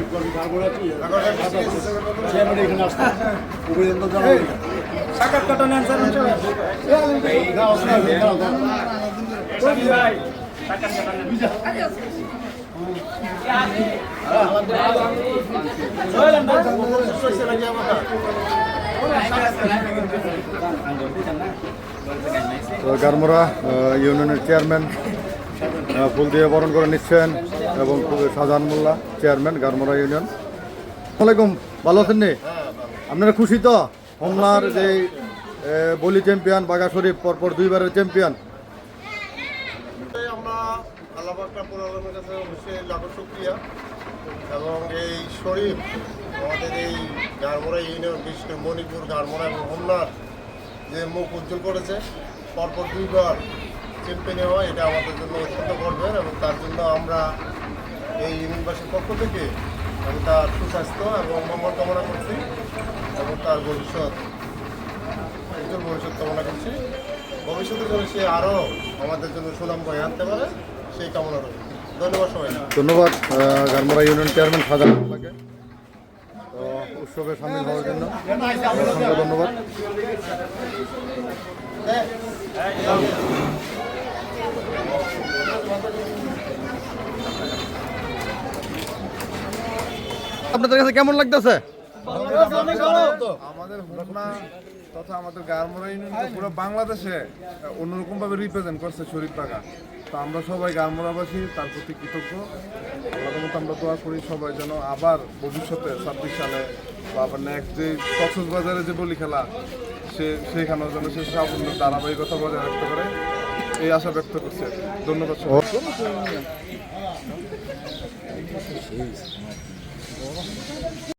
একটু আমি ভাগর আছি চেয়ারম্যান গারমোরা ইউনিয়নের চেয়ারম্যান ফুল দিয়ে বরণ করে নিচ্ছেন এবং শাহজাহান মোল্লা, চেয়ারম্যান গারমোরা ইউনিয়ন। আসসালামাইকুম ভালো আছেন নি? আপনারা খুশি তো? হোমলার যে বলি চ্যাম্পিয়ন বাগা শরীফ, পরপর দুইবারের চ্যাম্পিয়ন আমরা এবং এই শরীফ, আমাদের এই গারমোড়া ইউনিয়ন করে মণিপুর, গারমোড়া এবং হোমনার যে মুখ উজ্জ্বল করেছে, পরপর দুইবার চ্যাম্পিয়ন হওয়া এটা আমাদের জন্য অত্যন্ত গর্বের এবং তার জন্য আমরা এই ইউনিয়নবাসীর পক্ষ থেকে আমি তার সুস্বাস্থ্য এবং মঙ্গল কামনা করছি এবং তার ভবিষ্যৎ একজন ভবিষ্যৎ কামনা করছি। ভবিষ্যতে যেন সে আরও আমাদের জন্য সুনাম বয়ে আনতে পারে সেই কামনা রইল। ধন্যবাদ সবাই ধন্যবাদ ইউনিয়ন চেয়ারম্যান মোল্লাকে তো উৎসবে সামিল হওয়ার জন্য অসংখ্য ধন্যবাদ। আপনাদের কাছে কেমন লাগতেছে? আমাদের হোমনা তথা আমাদের গারমোড়া ইউনিয়ন পুরো বাংলাদেশে অন্যরকম ভাবে রিপ্রেজেন্ট করছে শরীফ বাগা। তো আমরা সবাই গারমোড়াবাসী, তার প্রতি কৃতজ্ঞ। আল্লাহর মতো আমরা দোয়া করি সবাই যেন আবার ভবিষ্যতে ছাব্বিশ সালে বা আবার নেক্সট যে কক্সবাজারে যে বলি খেলা, সে সেখানেও যেন সে সাফল্য ধারাবাহিকতা বজায় রাখতে পারে। এই আশা ব্যক্ত করছে ধন্যবাদ 走吧